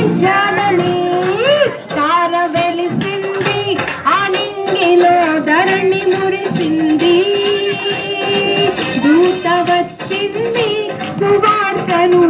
కనిపించాడని తార వెలిసింది ఆ నింగిలో ధరణి మురిసింది. దూత వచ్చింది సువార్తను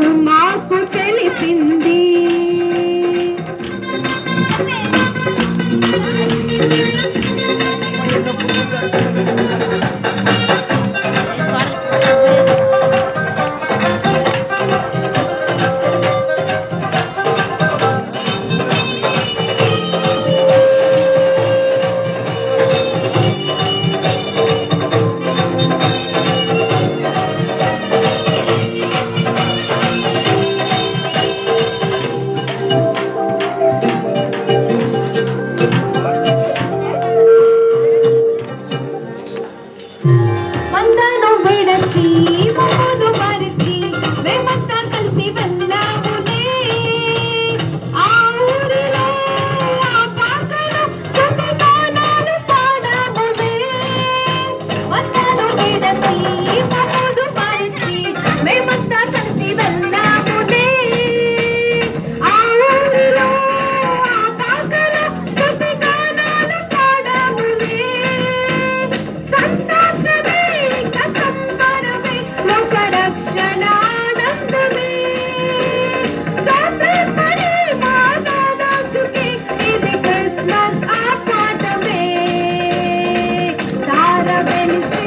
Thank you.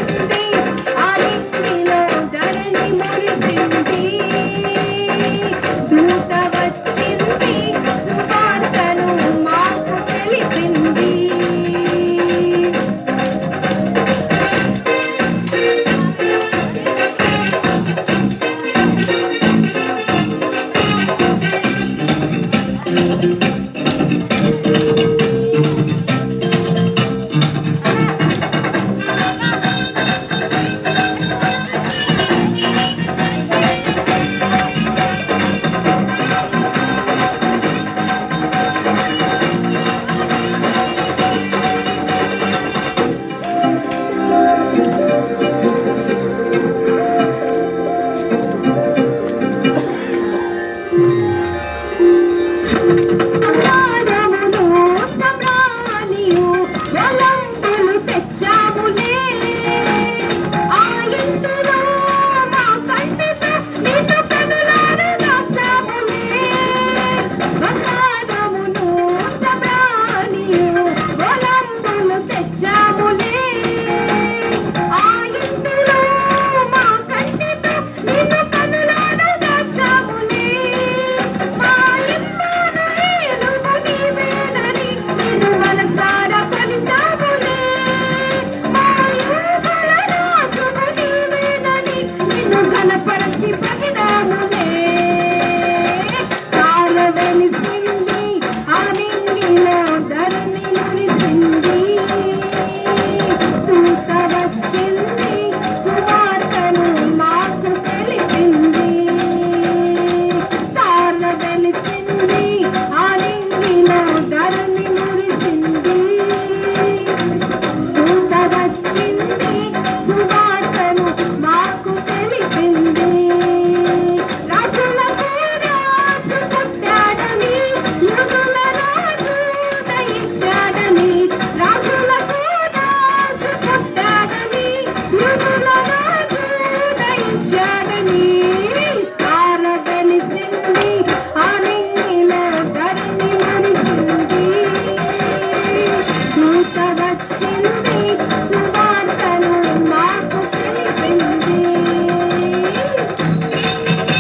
Thank you.